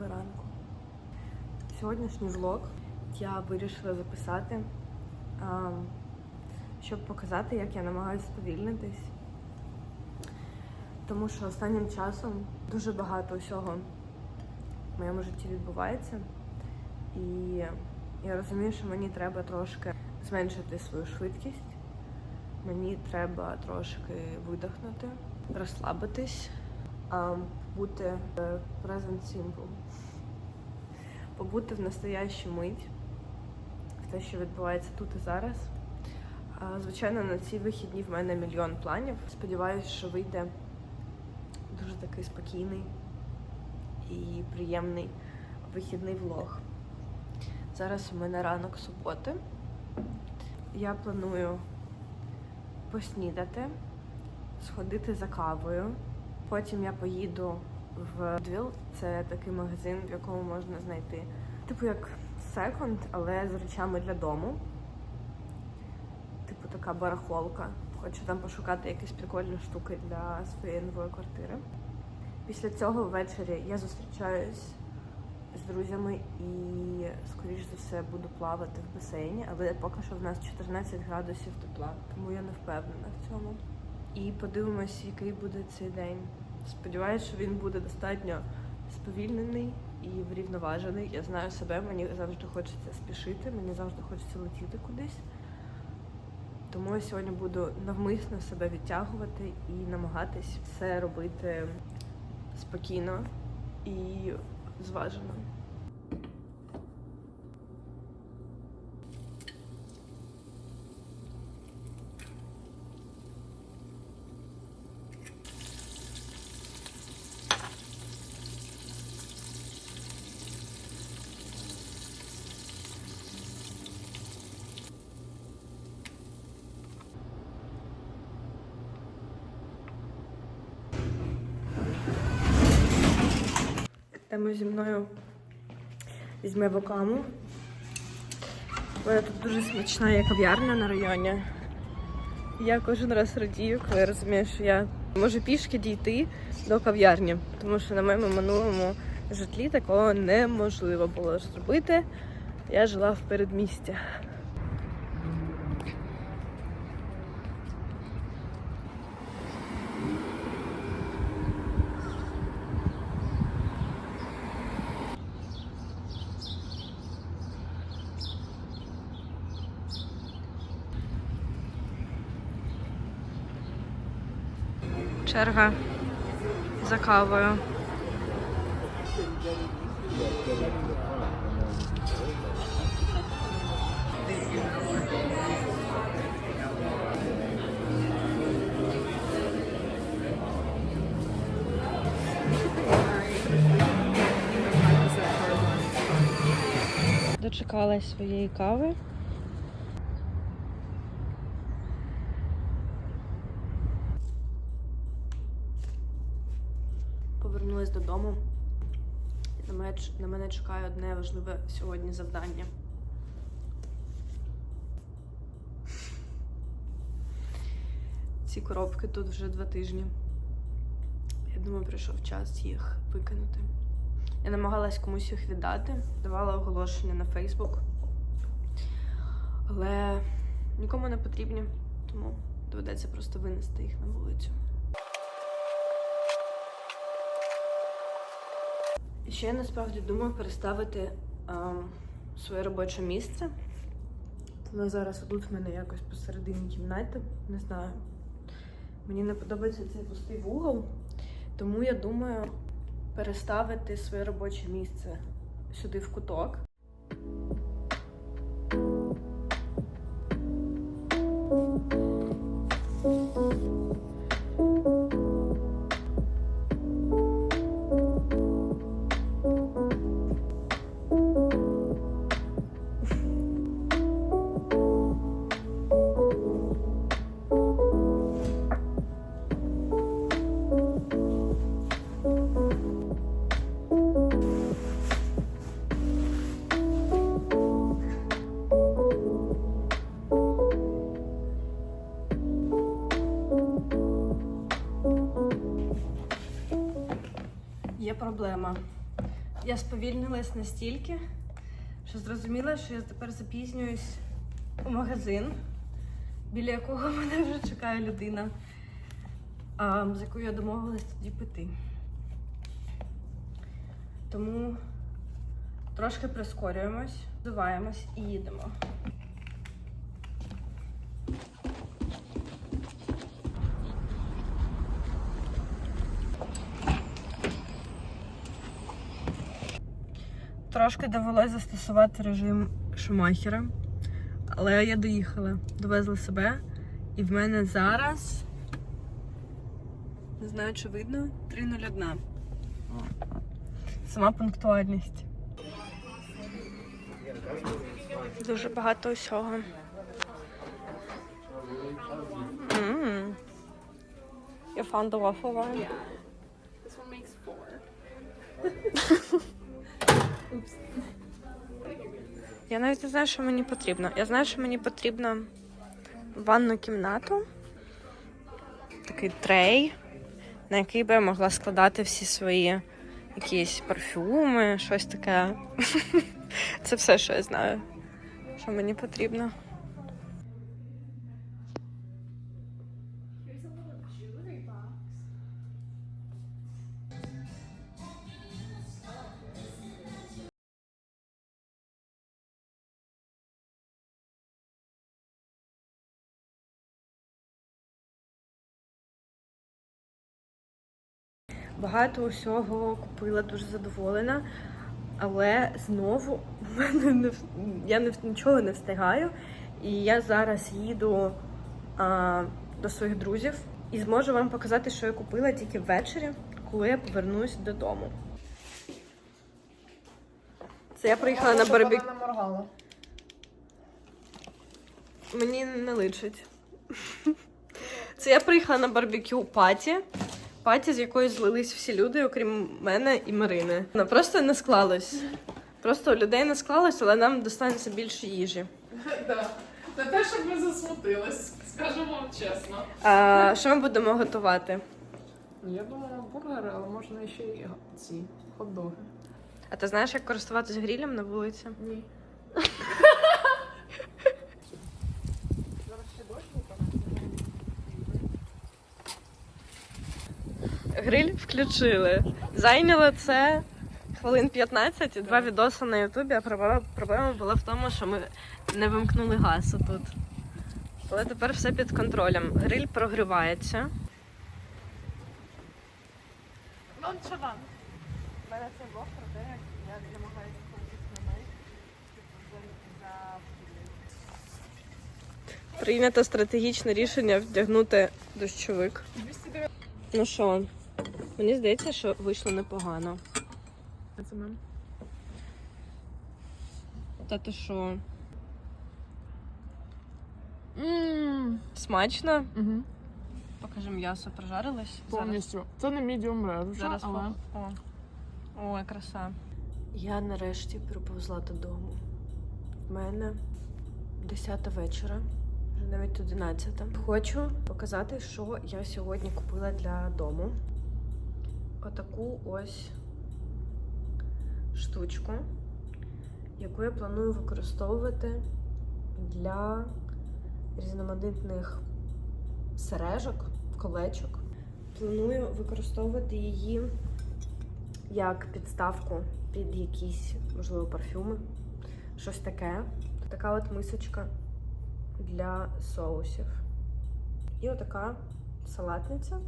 Доброго ранку. Сьогоднішній влог я вирішила записати, щоб показати, як я намагаюся сповільнитись. Тому що останнім часом дуже багато усього в моєму житті відбувається. І я розумію, що мені треба трошки зменшити свою швидкість. Мені треба трошки видихнути, розслабитись, а, бути е, present simple. Побути в настоящу мить, в те, що відбувається тут і зараз. Звичайно, на ці вихідні в мене мільйон планів. Сподіваюсь, що вийде дуже такий спокійний і приємний вихідний влог. Зараз у мене ранок суботи. Я планую поснідати, сходити за кавою. Потім я поїду в Двіл. Це такий магазин, в якому можна знайти. Типу як секонд, але з речами для дому. Типу така барахолка. Хочу там пошукати якісь прикольні штуки для своєї нової квартири. Після цього ввечері я зустрічаюсь з друзями і, скоріш за все, буду плавати в басейні, але поки що в нас 14 градусів тепла, тому я не впевнена в цьому. І подивимось, який буде цей день. Сподіваюсь, що він буде достатньо сповільнений і врівноважений. Я знаю себе, мені завжди хочеться спішити, мені завжди хочеться летіти кудись. Тому я сьогодні буду навмисно себе відтягувати і намагатись все робити спокійно і зважено. Тему зі мною візьме вокаму. У мене тут дуже смачна є кав'ярня на районі. Я кожен раз радію, коли розумію, що я можу пішки дійти до кав'ярні, тому що на моєму минулому житлі такого неможливо було зробити. Я жила в передмісті. Черга за кавою. Дочекалась своєї кави. Повернулась додому. На мене чекає одне важливе сьогодні завдання. Ці коробки тут вже два тижні. Я думаю, прийшов час їх викинути. Я намагалась комусь їх віддати, давала оголошення на Фейсбук. Але нікому не потрібні, тому доведеться просто винести їх на вулицю. Ще я насправді думаю переставити а, своє робоче місце. Воно зараз тут в мене якось посередині кімнати, не знаю. Мені не подобається цей пустий вугол, тому я думаю переставити своє робоче місце сюди в куток. Проблема. Я сповільнилась настільки, що зрозуміла, що я тепер запізнююсь у магазин, біля якого мене вже чекає людина, з якою я домовилась тоді піти. Тому трошки прискорюємось, взуваємось і їдемо. Трошки довелось застосувати режим Шумахера, але я доїхала, довезла себе, і в мене зараз. Не знаю, чи видно, 3.01. Сама пунктуальність. Дуже багато усього. Mm. You found the waffle one? This one makes four. Я навіть не знаю, що мені потрібно. Я знаю, що мені потрібно ванну кімнату, такий трей, на який би я могла складати всі свої якісь парфюми, щось таке. Це все, що я знаю, що мені потрібно. Багато усього купила, дуже задоволена. Але знову в мене не я не нічого не встигаю. І я зараз їду а, до своїх друзів і зможу вам показати, що я купила тільки ввечері, коли я повернусь додому. Це я приїхала на моргала. Мені не личить. Це я приїхала на барбекю паті. Паті, з якої злились всі люди, окрім мене і Марини. Ну, просто не склалось. Просто у людей не склалось, але нам достанеться більше їжі. Да. Не те, щоб ми засмутились, скажемо вам чесно. А, що ми будемо готувати? Я думала бургери, але можна ще і ці хот-доги. А ти знаєш, як користуватись грілем на вулиці? Ні. Зараз ще дощ Гриль включили. Зайняло це хвилин 15 і два відоси на Ютубі, а проблема, проблема була в тому, що ми не вимкнули газ тут. Але тепер все під контролем. Гриль прогрівається. У мене цей блог про те, як я намагаюся ходити на Прийнято стратегічне рішення вдягнути дощовик. Ну що, мені здається, що вийшло непогано. Це мем. Та ти що? Ммм. Смачно? Угу. Покажи м'ясо, прожарилось. Повністю. Це не medium rare вже, Зараз, але... зараз О. Ой, краса. Я нарешті приповзла додому. В мене 10 вечора, вже навіть 11. Хочу показати, що я сьогодні купила для дому. Отаку ось штучку, яку я планую використовувати для різноманітних сережок, колечок. Планую використовувати її як підставку під якісь, можливо, парфюми. Щось таке. Така от мисочка для соусів. І отака салатниця,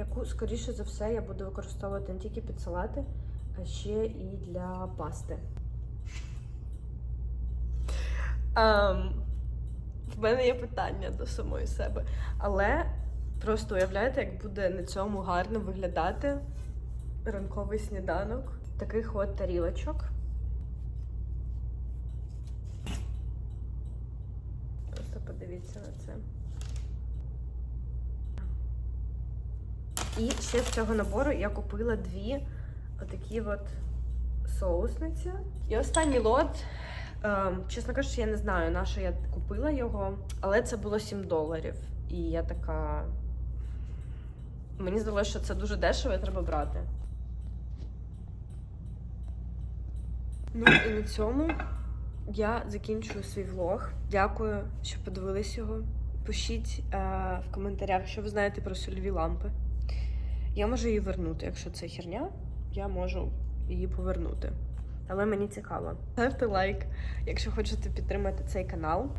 яку, скоріше за все, я буду використовувати не тільки під салати, а ще і для пасти. Ем, в мене є питання до самої себе. Але просто уявляєте, як буде на цьому гарно виглядати ранковий сніданок таких от тарілочок. Просто подивіться на це. І ще з цього набору я купила дві отакі от соусниці. І останній лот. Ем, чесно кажучи, я не знаю, на що я купила його, але це було 7 доларів. І я така. Мені здалося, що це дуже дешево і треба брати. Ну і на цьому я закінчую свій влог. Дякую, що подивились його. Пишіть е, в коментарях, що ви знаєте про сольові лампи. Я можу її вернути. Якщо це херня, я можу її повернути. Але мені цікаво. Ставте лайк, якщо хочете підтримати цей канал.